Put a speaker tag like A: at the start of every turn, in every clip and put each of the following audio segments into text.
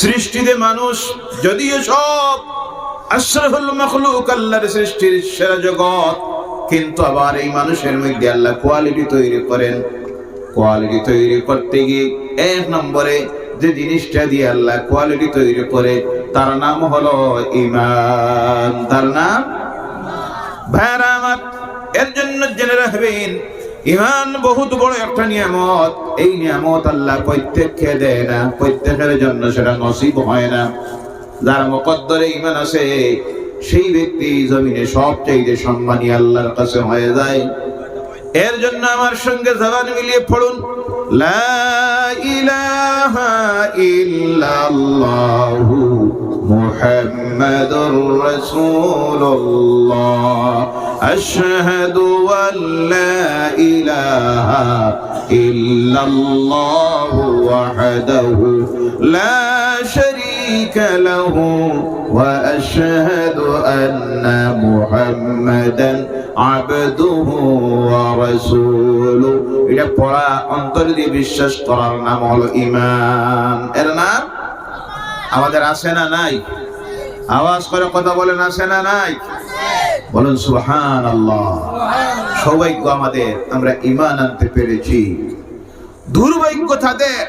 A: সৃষ্টিতে মানুষ, যদিও সব সৃষ্টির জগৎ, কিন্তু আবার এই মানুষের মধ্যে আল্লাহ কোয়ালিটি তৈরি করেন। কোয়ালিটি তৈরি করতে গিয়ে এক নম্বরে যে জিনিসটা দিয়ে আল্লাহ কোয়ালিটি তৈরি করে, তার নাম হলো ইমান তার নাম? ভাইরা এর জন্য জেনে রাখবেন ইমান বহুত বড় একটা নিয়ামত। এই নিয়ামত আল্লাহ প্রত্যেককে দেয় না, প্রত্যেকের জন্য সেটা নসিব হয় না। যার মকদ্দরে ইমান আছে সেই ব্যক্তি জমিনে সব চাইতে সম্মানী আল্লাহর কাছে হয়ে যায়। এর জন্য আমার সঙ্গে জবান মিলিয়ে পড়ুন। লা ইলাহা ইল্লাল্লাহু মুহাম্মাদুর রাসূলুল্লাহ। আন লা ইলাহা ইল্লাল্লাহু ওয়াহদাহু লা শারীকা লাহু ওয়া আশহাদু আন্না মুহাম্মাদান আবদুহু ওয়া রাসূলুহু এটা পড়া অন্তর দিয়ে বিশ্বাস করার নাম হলো ঈমান। এর নাম? আমাদের আছে না নাই? আওয়াজ করে কথা বলেন, আছে না নাই? বলুন সুবহান আল্লাহ সৌভাগ্য আমাদের, আমরা ইমান আনতে পেরেছি। দুর্ভাগ্য তাদের,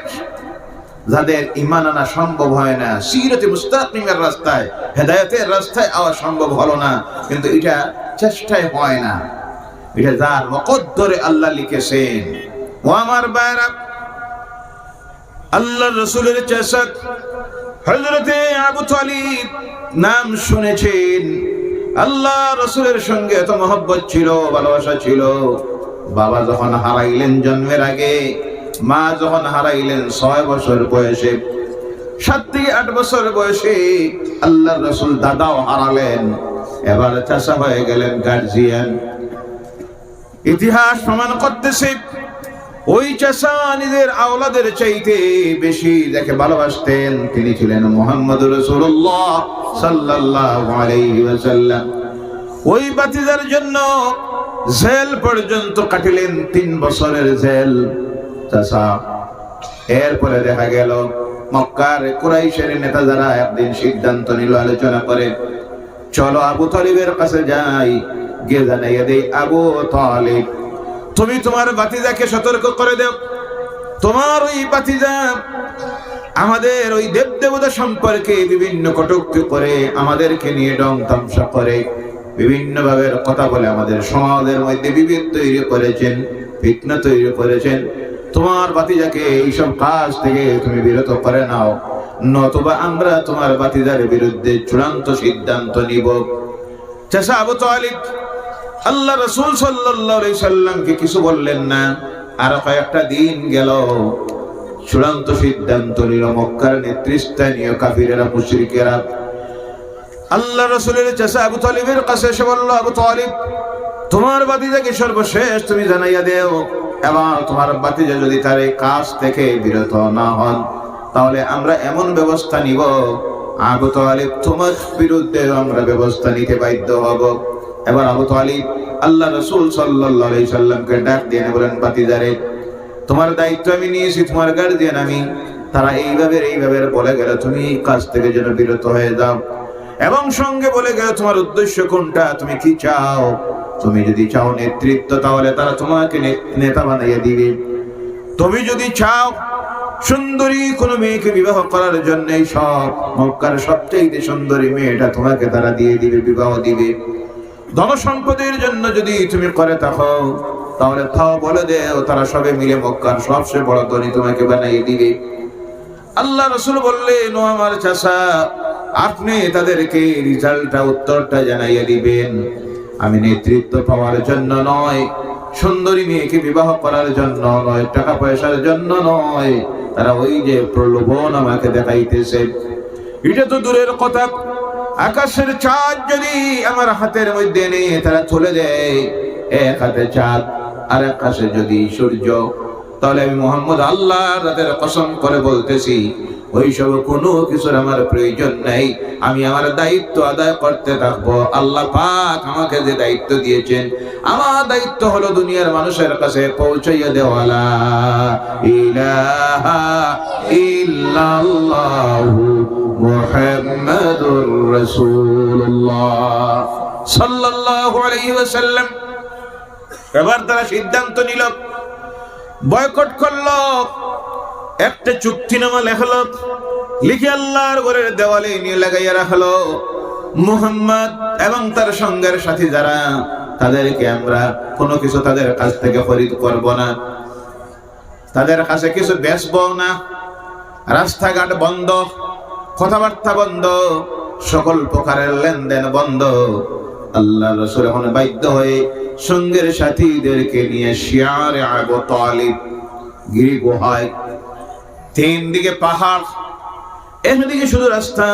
A: যাদের ইমান আনা সম্ভব হয় না। সিরতে মুস্তাকিমের রাস্তায়, হেদায়েতের রাস্তায় আওয়া সম্ভব হলো না। কিন্তু এটা চেষ্টায় হয় না। এটা যার মকদ্দরে আল্লাহ লিখেছেন। ও আমার বাইরা আল্লাহ রসুলের চেষক হজরতে আবু তালিব নাম শুনেছেন। আল্লাহ রসুলের সঙ্গে এত মহব্বত ছিল, ভালোবাসা ছিল। বাবা যখন হারাইলেন জন্মের আগে, মা যখন হারাইলেন ছয় বছর বয়সে, সাত থেকে আট বছর বয়সে আল্লাহ রসুল দাদাও হারালেন। এবার চাষা হয়ে গেলেন গার্জিয়ান ইতিহাস প্রমাণ করতেছে ওই চাষা নিজের আওলাদের চাইতে বেশি দেখে ভালোবাসতেন তিনি ছিলেন মোহাম্মদ রসুল্লাহ ওয়াসাল্লাম। ওই বাতিদার জন্য জেল পর্যন্ত কাটিলেন তিন বছরের জেল। চাষা এরপরে দেখা গেল মক্কার কুরাইশের নেতা যারা একদিন সিদ্ধান্ত নিল, আলোচনা করে, চলো আবু তালিবের কাছে যাই, গিয়ে জানাইয়া দেই, আবু তালিব তুমি তোমার বাতিজাকে সতর্ক করে দেও। তোমার ওই বাতিজা আমাদের ওই দেব দেবতা সম্পর্কে বিভিন্ন কটুক্তি করে আমাদেরকে নিয়ে ডং তামসা করে বিভিন্ন ভাবে কথা বলে আমাদের সমাজের মধ্যে বিভেদ তৈরি করেছেন, ফিতনা তৈরি করেছেন। তোমার বাতিজাকে এইসব কাজ থেকে তুমি বিরত করে নাও, নতুবা আমরা তোমার বাতিজার বিরুদ্ধে চূড়ান্ত সিদ্ধান্ত নিব। চাষা আবু তালিব আল্লাহ রসুল সাল্লাল্লাহু সাল্লামকে কিছু বললেন না। আর কয়েকটা দিন গেল। চূড়ান্ত সিদ্ধান্ত নিল মক্কার নেতৃস্থানীয় কাফিরেরা, মুশরিকেরা। আল্লাহ রসুলের চাষা আবু তালিবের কাছে এসে বলল, আবু তালিব, তোমার বাতিজাকে সর্বশেষ? তুমি জানাইয়া দেও। এবং তোমার বাতিজা যদি তার কাজ থেকে বিরত না হন, তাহলে আমরা এমন ব্যবস্থা নিব আবু তালিব তোমার বিরুদ্ধে আমরা ব্যবস্থা নিতে বাধ্য হব। এবার আবু তালিব আল্লাহ রসুল সাল্লাহ সাল্লামকে ডাক দিয়ে বলেন বাতিজারে তোমার দায়িত্ব আমি নিয়েছি, তোমার গার্জিয়ান আমি। তারা এইভাবে এইভাবে বলে গেল, তুমি কাজ থেকে যেন বিরত হয়ে যাও। এবং সঙ্গে বলে গেল, তোমার উদ্দেশ্য কোনটা? তুমি কি চাও? তুমি যদি চাও নেতৃত্ব, তাহলে তারা তোমাকে নেতা বানাইয়া দিবে। তুমি যদি চাও সুন্দরী কোনো মেয়েকে বিবাহ করার জন্য সব মক্কার সবচেয়ে সুন্দরী মেয়েটা তোমাকে তারা দিয়ে দিবে, বিবাহ দিবে। ধন সম্পদের জন্য যদি তুমি করে থাকো, তাহলে তাও বলে দেও, তারা সবে মিলে মক্কার সবচেয়ে বড় ধনী তোমাকে বানাইয়ে দিবে। আল্লাহ রসুল বললেন, ও আমার চাষা আপনি তাদেরকে রিজাল্টটা, উত্তরটা জানাইয়া দিবেন। আমি নেতৃত্ব পাওয়ার জন্য নয়, সুন্দরী মেয়েকে বিবাহ করার জন্য নয়, টাকা পয়সার জন্য নয় তারা ওই যে প্রলোভন আমাকে দেখাইতেছে। এটা তো দূরের কথা। আকাশের চাঁদ যদি আমার হাতের মধ্যে নেই, তারা চলে দেয় এক হাতে চাঁদ, আর এক যদি সূর্য। তাহলে আমি মোহাম্মদ আল্লাহ তাদের কসম করে বলতেছি ওইসব কোনো কিছুর আমার প্রয়োজন নাই। আমি আমার দায়িত্ব আদায় করতে থাকব। আল্লাহ পাক আমাকে যে দায়িত্ব দিয়েছেন, আমার দায়িত্ব হলো দুনিয়ার মানুষের কাছে পৌঁছাইয়া দেওয়ালা। এবার তারা সিদ্ধান্ত নিল, বয়কট করল। একটা চুক্তিনামা লেখলো, লিখে আল্লাহর ঘরের দেওয়ালে নিয়ে লাগাইয়া রাখল। মুহাম্মদ এবং তার সঙ্গের সাথী যারা, তাদেরকে আমরা কোনো কিছু তাদের কাছ থেকে খরিদ করব না। তাদের কাছে কিছু বেচবো না। রাস্তাঘাট বন্ধ, কথাবার্তা বন্ধ, সকল প্রকারের লেনদেন বন্ধ। আল্লাহ রসুল এখন বাধ্য হয়ে সঙ্গের সাথীদেরকে নিয়ে শিয়ারে আবু তালিব গিরি গুহায় তিন দিকে পাহাড়, একদিকে শুধু রাস্তা,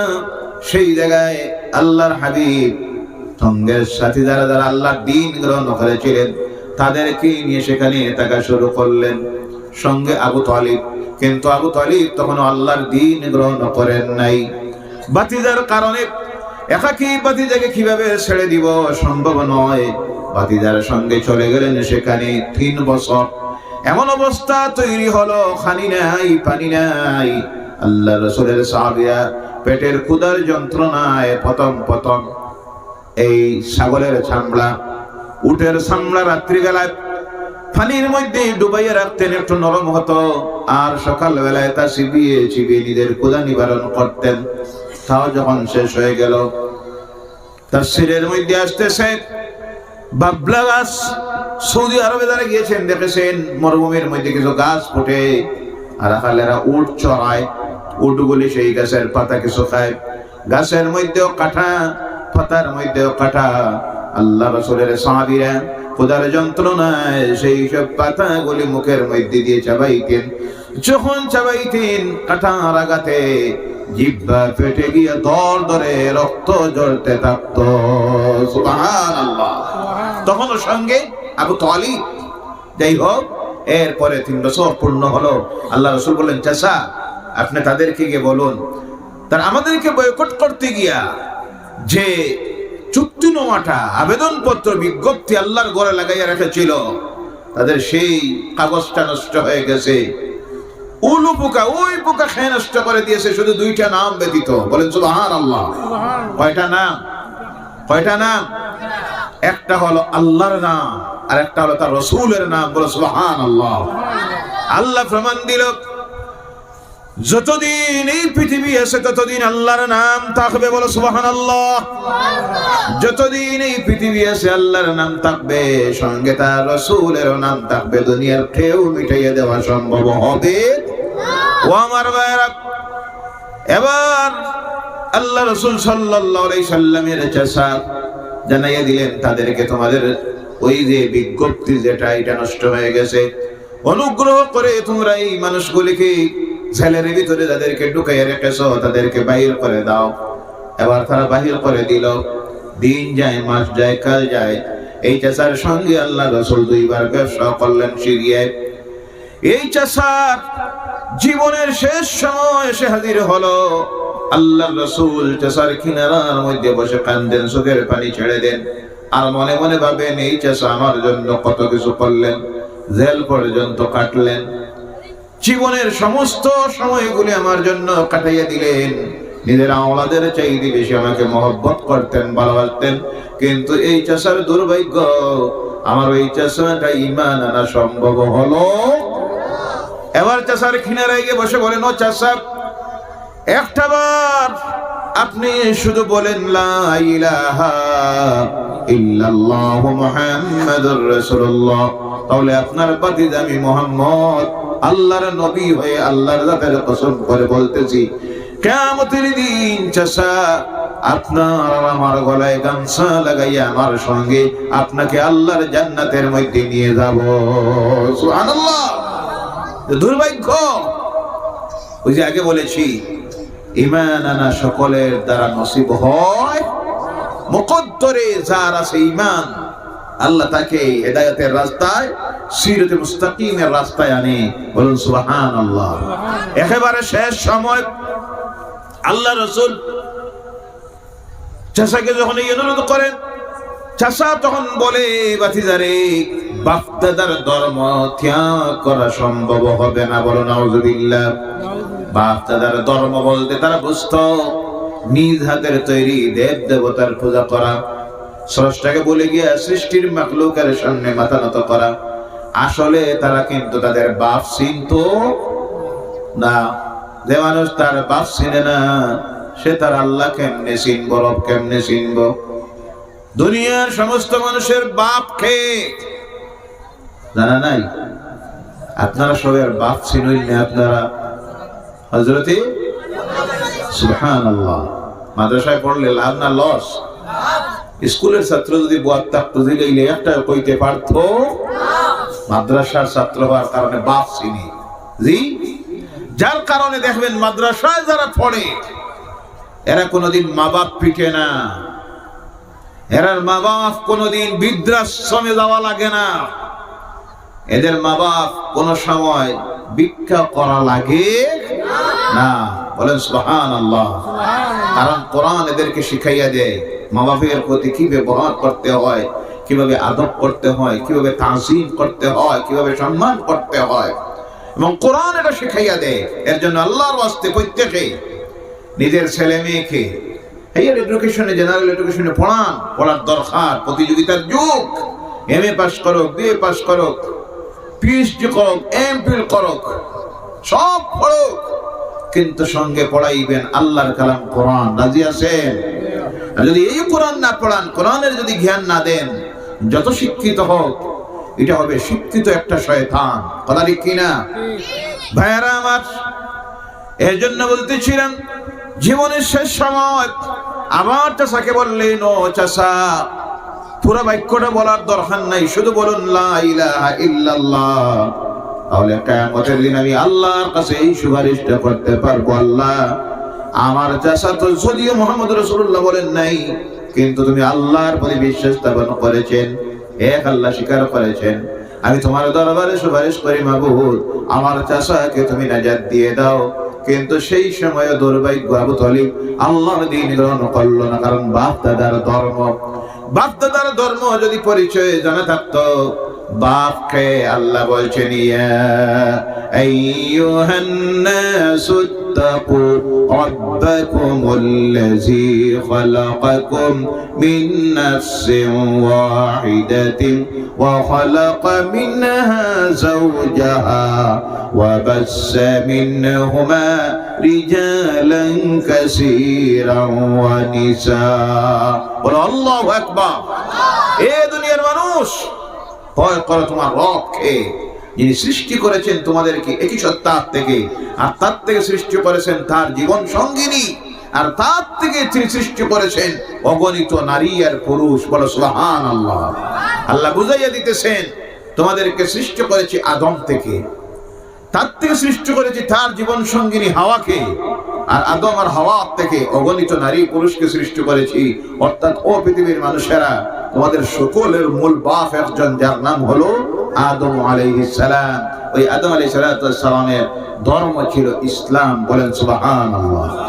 A: সেই জায়গায় আল্লাহর হাবিব সঙ্গের সাথী যারা যারা আল্লাহর দিন গ্রহণ করেছিলেন, তাদেরকে নিয়ে সেখানে থাকা শুরু করলেন। সঙ্গে আবু তালিব, কিন্তু আবু তালিব তখন আল্লাহর দিন গ্রহণ করেন নাই। বাতিজার কারণে একাকি বাতিজাকে কীভাবে ছেড়ে দিব সম্ভব নয়। বাতিজার সঙ্গে চলে গেলেন সেখানে তিন বছর। এমন অবস্থা তৈরি হলো খানি নাই, পানি নাই। আল্লাহ রসুলের সাহাবিয়া পেটের ক্ষুদার যন্ত্রণায় প্রথম প্রথম এই ছাগলের চামড়া উটের চামড়া রাত্রিবেলায় পানির মধ্যে ডুবাইয়া রাখতেন, একটু নরম হতো। আর সকাল বেলায় তা চিবিয়ে চিবিয়ে নিজের ক্ষুদা নিবারণ করতেন। তাও যখন শেষ হয়ে গেল তার শিরের মধ্যে আসতেছে, বাবলা গাছ সৌদি আরবে যারা গিয়েছেন, দেখেছেন, মরুভূমির মধ্যে কিছু গাছ ফুটে, আর আকালেরা উট চড়ায়, উটগুলি সেই গাছের পাতা কিছু খায়। গাছের মধ্যেও কাঠা পাতার মধ্যেও কাঠা আল্লাহ রসুলের সাহাবিরা, খোদার যন্ত্রণায় সেই সব পাতাগুলি মুখের মধ্যে দিয়ে চাবাইতেন। যখন চাবাইতেন, কাঁটার আগাতে জিব্বা ফেটে গিয়ে দর ধরে রক্ত ঝরতে থাকতো। তখন সঙ্গে আবু তালিব। যাই হোক এরপরে তিন বছর পূর্ণ হলো। আল্লাহ রসুল বললেন চাষা আপনি তাদেরকে গিয়ে বলুন। তার আমাদেরকে বয়কট করতে গিয়া যে চুক্তি নোয়াটা আবেদনপত্র, বিজ্ঞপ্তি আল্লাহর গড়ে লাগাইয়া রেখেছিল, তাদের সেই কাগজটা নষ্ট হয়ে গেছে। উলু পোকা ওই পোকা খেয়ে নষ্ট করে দিয়েছে শুধু দুইটা নাম ব্যতীত। বলেন সুবহান আল্লাহ কয়টা নাম? কয়টা নাম? একটা হলো আল্লাহর নাম আর একটা হলো তার রসুলের নাম। বলে সুবহান আল্লাহ আল্লাহ প্রমাণ দিল যতদিন এই পৃথিবী আছে ততদিন আল্লাহর নাম থাকবে। বলো সুবহান আল্লাহ যতদিন এই পৃথিবী আছে আল্লাহর নাম থাকবে সঙ্গে তার রসুলের নাম থাকবে। দুনিয়ার কেউ মিটাইয়ে দেওয়া সম্ভব হবে। ও আমার এবার আল্লাহ রসুল সাল্লামের জানাইয়া দিলেন, তাদেরকে তোমাদের ওই যে বিজ্ঞপ্তি যেটা, এটা নষ্ট হয়ে গেছে। অনুগ্রহ করে তোমরা এই মানুষগুলিকে ছেলের ভিতরে যাদেরকে ঢুকাইয়া রেখেছ, তাদেরকে বাহির করে দাও। এবার তারা বাহির করে দিল। দিন যায়, মাস যায়, কাল যায়। এই চাষার সঙ্গে আল্লাহ রসুল দুইবার ব্যবসা করলেন সিরিয়ায়। এই চাষার জীবনের শেষ সময় এসে হাজির হলো। আল্লাহ রসুল চাষার কিনারার মধ্যে বসে কান্দেন, চোখের পানি ছেড়ে দেন। আর মনে মনে ভাবেন, এই চাষা আমার জন্য কত কিছু করলেন, জেল পর্যন্ত কাটলেন। জীবনের সমস্ত সময়গুলি আমার জন্য কাটাইয়া দিলেন। নিজের আওলাদের চাইতে বেশি আমাকে মহব্বত করতেন, ভালোবাসতেন। কিন্তু এই চাষার দুর্ভাগ্য, আমার ওই চাষাটা ইমান আনা সম্ভব হলো এবার চাষার খিনারায় গিয়ে বসে বলেন, ও চাষা একটা বার আপনি শুধু বলেন তাহলে আপনার বাতিদ আমি মোহাম্মদ, আল্লাহর নবী হয়ে আল্লাহর করে বলতেছি, কিয়ামতের দিন চাচা আপনার আমার গলায় গামছা লাগাইয়া আমার সঙ্গে আপনাকে আল্লাহর জান্নাতের মধ্যে নিয়ে যাব। সুবহানাল্লাহ। দুর্ভাগ্য। ওই যে আগে বলেছি ইমান আনা সকলের দ্বারা নসিব হয়। মুকদ্দরে যার আছে ইমান আল্লাহ তাকে হেদায়তের রাস্তায় সিরতে মুস্তাকিমের রাস্তায় আনে। বলুন সুবাহান আল্লাহ একেবারে শেষ সময়, আল্লাহ রসুল চাষাকে যখন এই অনুরোধ করেন চাষা তখন বলে বাতিজারে বাপদাদার ধর্ম ত্যাগ করা সম্ভব হবে না বলো নাউজুবিল্লাহ। বাপদাদার ধর্ম বলতে তারা বুঝত নিজ হাতের তৈরি দেব দেবতার পূজা করা স্রষ্টাকে বলে গিয়া সৃষ্টির মাকলুকের সামনে মাথা নত করা। আসলে তারা কিন্তু তাদের বাপ চিনত না। যে মানুষ তার বাপ চিনে না সে তার আল্লাহ কেমনে চিনব রব কেমনে চিনব? দুনিয়ার সমস্ত মানুষের বাপ কে জানা নাই? আপনারা সবার বাপ চিনুন না আপনারা হজরতে আল্লাহ মাদ্রাসায় পড়লে লাভ না লস? স্কুলের ছাত্র যদি বুয়ার থাকতো একটা কইতে পারতো? মাদ্রাসার ছাত্র হওয়ার কারণে বাপ চিনি জি? যার কারণে দেখবেন মাদ্রাসায় যারা পড়ে, এরা কোনোদিন মা বাপ পিটে না। এরার মা বাপ কোনোদিন বৃদ্ধাশ্রমে যাওয়া লাগে না। এদের মা বাপ কোন সময় ভিক্ষা করা লাগে না। বলেন সুবহান আল্লাহ কারণ কোরআন এদেরকে শিখাইয়া দেয়, মা বাপের প্রতি কি ব্যবহার করতে হয়, কীভাবে আদব করতে হয়, কীভাবে তাজিম করতে হয়, কীভাবে সম্মান করতে হয়। এবং কোরআন এটা শিখাইয়া দেয়, এর জন্য আল্লাহর বাস্তে প্রত্যেকে নিজের ছেলে মেয়েকে হাইয়ার এডুকেশনে, জেনারেল এডুকেশনে পড়ান, পড়ার দরকার, প্রতিযোগিতার যুগ। এম এ পাস করুক বিএ পাস করুক পিএইচডি করুক এম ফিল করুক, সব পড়ুক, কিন্তু সঙ্গে পড়াইবেন আল্লাহর কালাম কোরআন। রাজি আছেন? যদি এই কোরআন না পড়ান, কোরআনের যদি জ্ঞান না দেন, যত শিক্ষিত হোক, এটা হবে শিক্ষিত একটা শয়তান। কথা ঠিক কিনা ভাইয়ারা আমার এর জন্য বলতেছিলাম, জীবনের শেষ সময় আমার চাষাকে বললেন, ও চাষা পুরো বাক্যটা বলার দরকার নাই, শুধু বলুন, লা ইলাহা ইল্লাল্লাহ। তাহলে কিয়ামতের দিন আমি আল্লাহর কাছে এই সুপারিশটা করতে পারব, আল্লাহ। আমার চাষা তো যদিও মোহাম্মদ রসুল্লাহ বলেন নাই, কিন্তু তুমি আল্লাহর প্রতি বিশ্বাস স্থাপন করেছেন, এক আল্লাহ স্বীকার করেছেন। আমি তোমার দরবারে সুপারিশ করি, মাবুদ, আমার চাষাকে তুমি নাজাত দিয়ে দাও। কিন্তু সেই সময় দুর্ভাগ্য আবু তলিব আল্লাহর দিন গ্রহণ করল না, কারণ বাপ দাদার ধর্ম বাপ ধর্ম যদি পরিচয় জানা থাকতো বাপকে আল্লাহ বলছেন ইয়া আইয়ুহান নাসু اتقوا ربكم الذي خلقكم من نفس واحدة وخلق منها زوجها وبس منهما رجالا كثيرا ونساء বলো আল্লাহু আকবার এ দুনিয়ার মানুষ ভয় করো তোমার রবকে। যিনি সৃষ্টি করেছেন তোমাদেরকে, একই সত্তার থেকে। আর তার থেকে সৃষ্টি করেছেন তার জীবন সঙ্গিনী। আর তার থেকে তিনি সৃষ্টি করেছেন অগণিত নারী আর পুরুষ। বলো সুবহান আল্লাহ আল্লাহ বুঝাইয়া দিতেছেন, তোমাদেরকে সৃষ্টি করেছি আদম থেকে। তার থেকে সৃষ্টি করেছি তার জীবন সঙ্গিনী হাওয়াকে। আর আদম আর হাওয়া থেকে অগণিত নারী পুরুষকে সৃষ্টি করেছি। অর্থাৎ ও পৃথিবীর মানুষেরা তোমাদের সকলের মূল বাপ একজন, যার নাম হলো আদম আলাইহিস সালাম। ওই আদম আলাইহিস সালামের ধর্ম ছিল ইসলাম। বলেন সুবহানাল্লাহ।